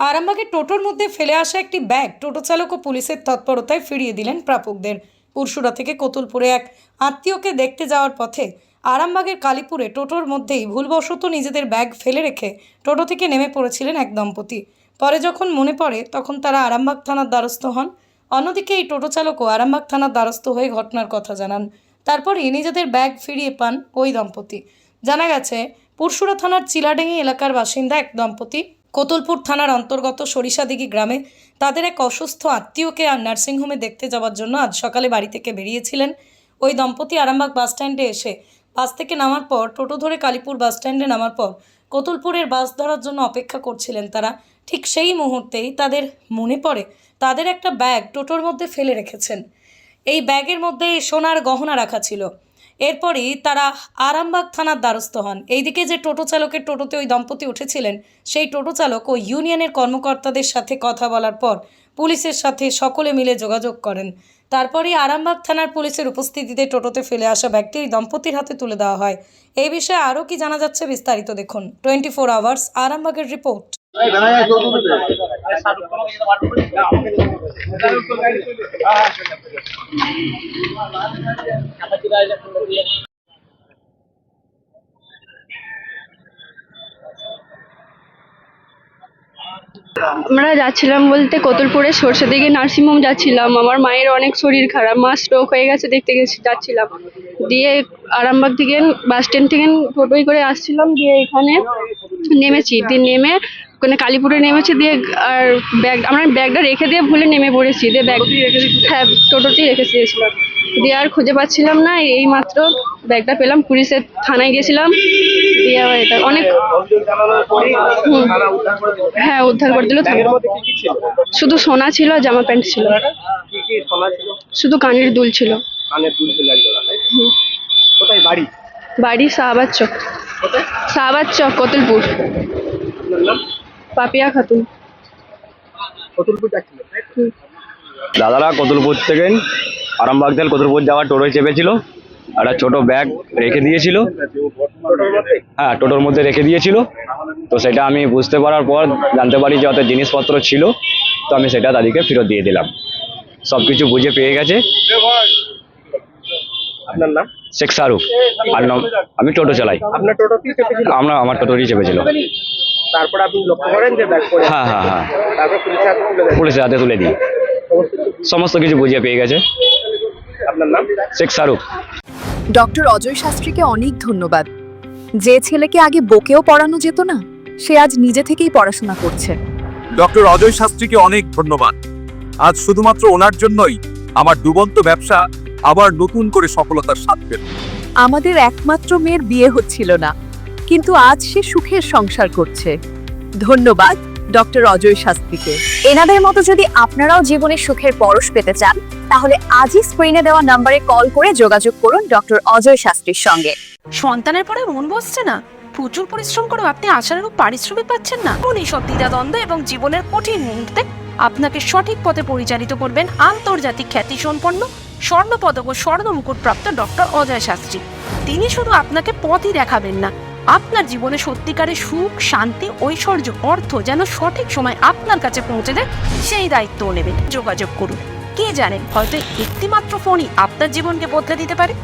আরামবাগের টোটোর মধ্যে ফেলে আসা একটি ব্যাগ টোটো চালক ও পুলিশের তৎপরতায় ফিরিয়ে দিলেন প্রাপকদের। পুরসুরা থেকে কতুলপুরে এক আত্মীয়কে দেখতে যাওয়ার পথে আরামবাগের কালীপুরে টোটোর মধ্যেই ভুলবশত নিজেদের ব্যাগ ফেলে রেখে টোটো থেকে নেমে পড়েছিলেন এক দম্পতি। পরে যখন মনে পড়ে, তখন তারা আরামবাগ থানার দ্বারস্থ হন। অন্যদিকে এই টোটো চালকও আরামবাগ থানার দ্বারস্থ হয়ে ঘটনার কথা জানান। তারপরেই নিজেদের ব্যাগ ফিরিয়ে পান ওই দম্পতি। জানা গেছে পুরসুরা থানার চিলাডেঙ্গি এলাকার বাসিন্দা এক দম্পতি। কোতুলপুর থানার অন্তর্গত সরিষাদিঘি গ্রামে তাদের এক অসুস্থ আত্মীয়কে আর নার্সিংহোমে দেখতে যাওয়ার জন্য আজ সকালে বাড়ি থেকে বেরিয়েছিলেন। ওই দম্পতি আরামবাগ বাস স্ট্যান্ডে এসে বাস থেকে নামার পর টোটো ধরে কালীপুর বাস স্ট্যান্ডে নামার পর কোতুলপুরের বাস ধরার জন্য অপেক্ষা করছিলেন তারা। ঠিক সেই মুহূর্তেই তাদের মনে পড়ে, তাদের একটা ব্যাগ টোটোর মধ্যে ফেলে রেখেছেন। এই ব্যাগের মধ্যে সোনার গহনা রাখা ছিল। এরপরই তারা আরামবাগ থানার দ্বারস্থ হন। এইদিকে যে টোটো চালকের টোটোতে ওই দম্পতি উঠেছিলেন, সেই টোটো চালক ও ইউনিয়নের কর্মকর্তাদের সাথে কথা বলার পর পুলিশের সাথে সকলে মিলে যোগাযোগ করেন। তারপরেই আরামবাগ থানার পুলিশের উপস্থিতিতে টোটোতে ফেলে আসা ব্যক্তি দম্পতির হাতে তুলে দেওয়া হয়। এই বিষয়ে আরও কি জানা যাচ্ছে বিস্তারিত দেখুন। টোয়েন্টি ফোর আওয়ার্স, আরামবাগের রিপোর্ট। আমরা যাচ্ছিলাম বলতে কতুলপুরে সরষে দিকে নার্সিংহোম যাচ্ছিলাম। আমার মায়ের অনেক শরীর খারাপ, মা স্ট্রোক হয়ে গেছে দেখতে গেছি, যাচ্ছিলাম। দিয়ে আরামবাগ থেকে বাস স্ট্যান্ড থেকে টোটোই করে আসছিলাম, দিয়ে এখানে নেমেছি। দিয়ে নেমে ওখানে কালীপুরে নেমেছি দিয়ে আর ব্যাগ আমরা ব্যাগটা রেখে দিয়ে ভুলে নেমে পড়েছি দিয়ে ব্যাগ হ্যাঁ টোটোতেই রেখে দিয়েছিলাম। দিয়ে আর খুঁজে পাচ্ছিলাম না এই মাত্র ব্যাগটা পেলাম পুলিশের থানায় গেছিলাম দিয়ে আবার এটা অনেক। হ্যাঁ উদ্ধার করে দিল শুধু সোনা ছিল জামা প্যান্ট ছিল। শুধু কানের দুল ছিল। কোথায় বাড়ি? বাড়ি শাহবাজ চক। শাহবাজ চক কতুলপুর। পাপিয়া খাতুন। দাদারা কতুলপুর থেকে আরামবাগ থেকে কতুলপুর যাওয়ার টোটোয় চেপেছিল একটা ছোট ব্যাগ রেখে দিয়েছিল। হ্যাঁ টোটোর মধ্যে রেখে দিয়েছিল। তো সেটা আমি বুঝতে পারার পর জানতে পারি যে অত জিনিসপত্র ছিল তো আমি সেটা তাদেরকে ফেরত দিয়ে দিলাম। সব কিছু বুঝে পেয়ে গেছে। আপনার নাম? শেখ শাহরুখ আর নাম আমি টোটো চালাই। আপনার আমরা আমার টোটোরই চেপেছিল। তারপর আপনি লক্ষ্য করেন যে ব্যাগ পড়ে হ্যাঁ হ্যাঁ হ্যাঁ। তারপর পুলিশের হাতে তুলে দেন। পুলিশের হাতে তুলে দিই। সমস্ত কিছু। সমস্ত কিছু বুঝিয়ে পেয়ে গেছে। আপনার নাম? শেখ শাহরুখ। ডক্টর অজয় শাস্ত্রীকে অনেক ধন্যবাদ। যে ছেলেকে আগে বকেও পড়ানো যেত না সে আজ নিজে থেকেই পড়াশোনা করছে। ডক্টর অজয় শাস্ত্রীকে অনেক ধন্যবাদ। আজ শুধুমাত্র ওনার জন্যই আমার ডুবন্ত ব্যবসা আবার নতুন করে সফলতার স্বাদ পেল। আমাদের একমাত্র মেয়ের বিয়ে হচ্ছিল না। কিন্তু আজ সে সুখের সংসার করছে। ধন্যবাদ, ডক্টর অজয় শাস্ত্রীকে। এনাদের মতো যদি আপনারাও জীবনে সুখের পরশ পেতে চান, তাহলে আজই স্ক্রিনে দেওয়া নম্বরে কল করে যোগাযোগ করুন ডক্টর অজয় শাস্ত্রীর সঙ্গে। সন্তানের পরে মন বসছে না? প্রচুর পরিশ্রম করেও আপনি আশানুরূপ পারিশ্রমিক পাচ্ছেন না। কোন এইসব দ্বিধাদ্বন্দ্ব এবং জীবনের কঠিন মুহূর্তে আপনাকে সঠিক পথে পরিচালিত করবেন আন্তর্জাতিক খ্যাতিসম্পন্ন স্বর্ণ পদক ও স্বর্ণ মুকুট প্রাপ্ত ডক্টর অজয় শাস্ত্রী। তিনি শুধু আপনাকে পথই দেখাবেন না আপনার জীবনে সত্যিকারের সুখ, শান্তি, ঐশ্বর্য, অর্থ যেন সঠিক সময় আপনার কাছে পৌঁছে দেয়, সেই দায়িত্ব নেবেন। যোগাযোগ করুন। কে জানেন হয়তো একটিমাত্র ফোনই আপনার জীবনকে বদলে দিতে পারে।